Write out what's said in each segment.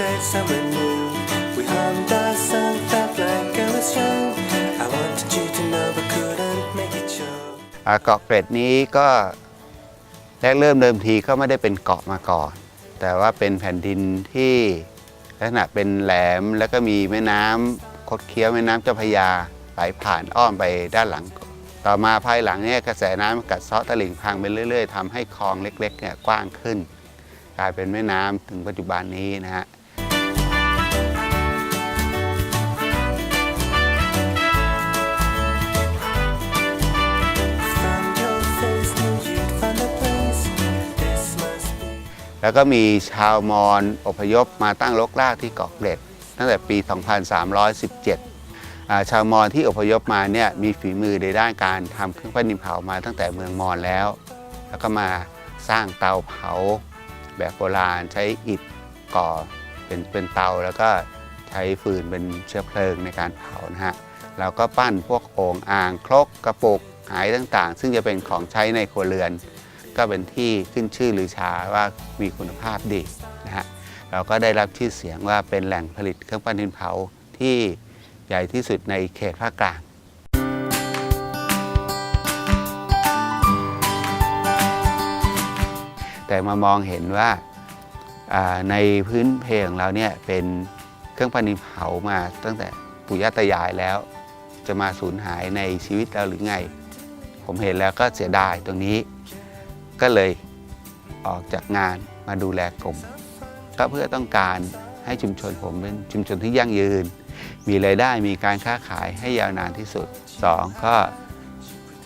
somewhere new. We hummed our song, felt like I was young. I wanted you to know, but couldn't make it show. อ่าเกาะเกร็ดนี้ก็แรกเริ่มเดิมทีก็ไม่ได้เป็นเกาะมาก่อน แต่ว่าเป็นแผ่นดินที่ลักษณะเป็นแหลมแล้วก็มีแม่น้ำคดเคี้ยวแม่น้ำเจ้าพระยาไหลผ่านอ้อมไปด้านหลัง ต่อมาภายหลังเนี่ยกระแสน้ำกัดเซาะตลิ่งพังไปเรื่อย ๆทำให้คลองเล็กๆเนี่ยกว้างขึ้น กลายเป็นแม่น้ำถึงปัจจุบันนี้นะฮะ แล้วก็มีชาวมอญอพยพมาตั้งรกรากที่เกาะเกร็ด ตั้งแต่ปี 2317าชาวมอญที่อพยพมาเนี่ยมีฝีมือในด้านการทำเครื่องปั้นดินเผามาตั้งแต่เมืองมอญแล้ว แล้วก็มาสร้างเตาเผาแบบโบราณใช้อิฐก่อเป็นเป็นเตาแล้วก็ใช้ฟืนเป็นเชื้อเพลิงในการเผานะฮะแล้วก็ปั้นพวกโอ่งอ่างครกกระปุกหายต่างๆ ซึ่งจะเป็นของใช้ในครัวเรือน ก็เป็นที่ขึ้นชื่อลือชาว่ามีคุณภาพดีนะฮะเราก็ได้รับชื่อเสียงว่าเป็นแหล่งผลิตเครื่องปั้นดินเผาที่ใหญ่ที่สุดในเขตภาคกลางแต่มามองเห็นว่าอ่าในพื้นเพของเราเนี่ยเป็นเครื่องปั้นดินเผามาตั้งแต่ปู่ย่าตายายแล้ว จะมาสูญหายในชีวิตเราหรือไง ผมเห็นแล้วก็เสียดายตรงนี้ ก็เลยออกจากงานมาดูแลกลุ่มก็เพื่อต้องการให้ชุมชนผมเป็นชุมชนที่ยั่งยืน มีรายได้มีการค้าขายให้ยาวนานที่สุด 2 ก็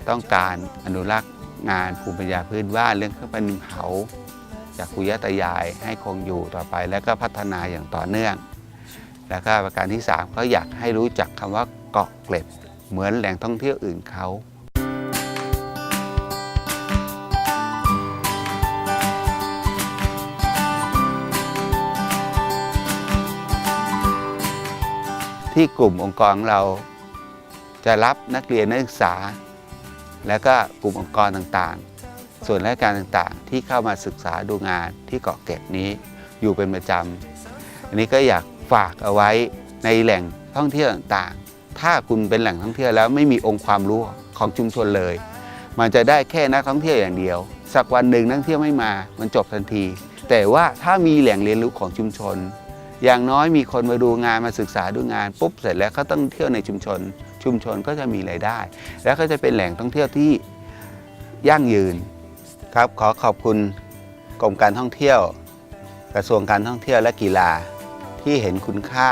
ต้องการอนุรักษ์งานภูมิปัญญาพื้นบ้านเรื่องเครื่องปั้นดินเผาจากคุยตายายให้คงอยู่ต่อไป แล้วก็พัฒนาอย่างต่อเนื่อง แล้วก็ประการที่ 3 ก็อยากให้รู้จักคำว่าเกาะเกร็ดเหมือนแหล่งท่องเที่ยวอื่นเขา ที่กลุ่มองค์กรของเรา จะรับนักเรียนนักศึกษา และก็กลุ่มองค์กรต่างๆ ส่วนราชการต่างๆ ที่เข้ามาศึกษาดูงานที่เกาะเกร็ดนี้อยู่เป็นประจำอันนี้ก็อยากฝากเอาไว้ในแหล่งท่องเที่ยวต่างๆ ถ้าคุณเป็นแหล่งท่องเที่ยวแล้วไม่มีองค์ความรู้ของชุมชนเลย มันจะได้แค่นักท่องเที่ยวอย่างเดียว สักวันหนึ่งนักท่องเที่ยวไม่มา มันจบทันที แต่ว่าถ้ามีแหล่งเรียนรู้ของชุมชน อย่างน้อยมีคนมาดูงานมาศึกษาดูงานปุ๊บเสร็จแล้วเขาต้องเที่ยวในชุมชน ชุมชนก็จะมีรายได้ แล้วก็จะเป็นแหล่งท่องเที่ยวที่ยั่งยืนครับขอขอบคุณกรมการท่องเที่ยว กระทรวงการท่องเที่ยวและกีฬาที่เห็นคุณค่า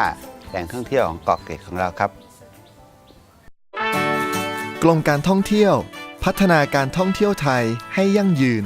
แหล่งท่องเที่ยวของเกาะเกร็ดของเราครับกรมการท่องเที่ยว พัฒนาการท่องเที่ยวไทยให้ยั่งยืน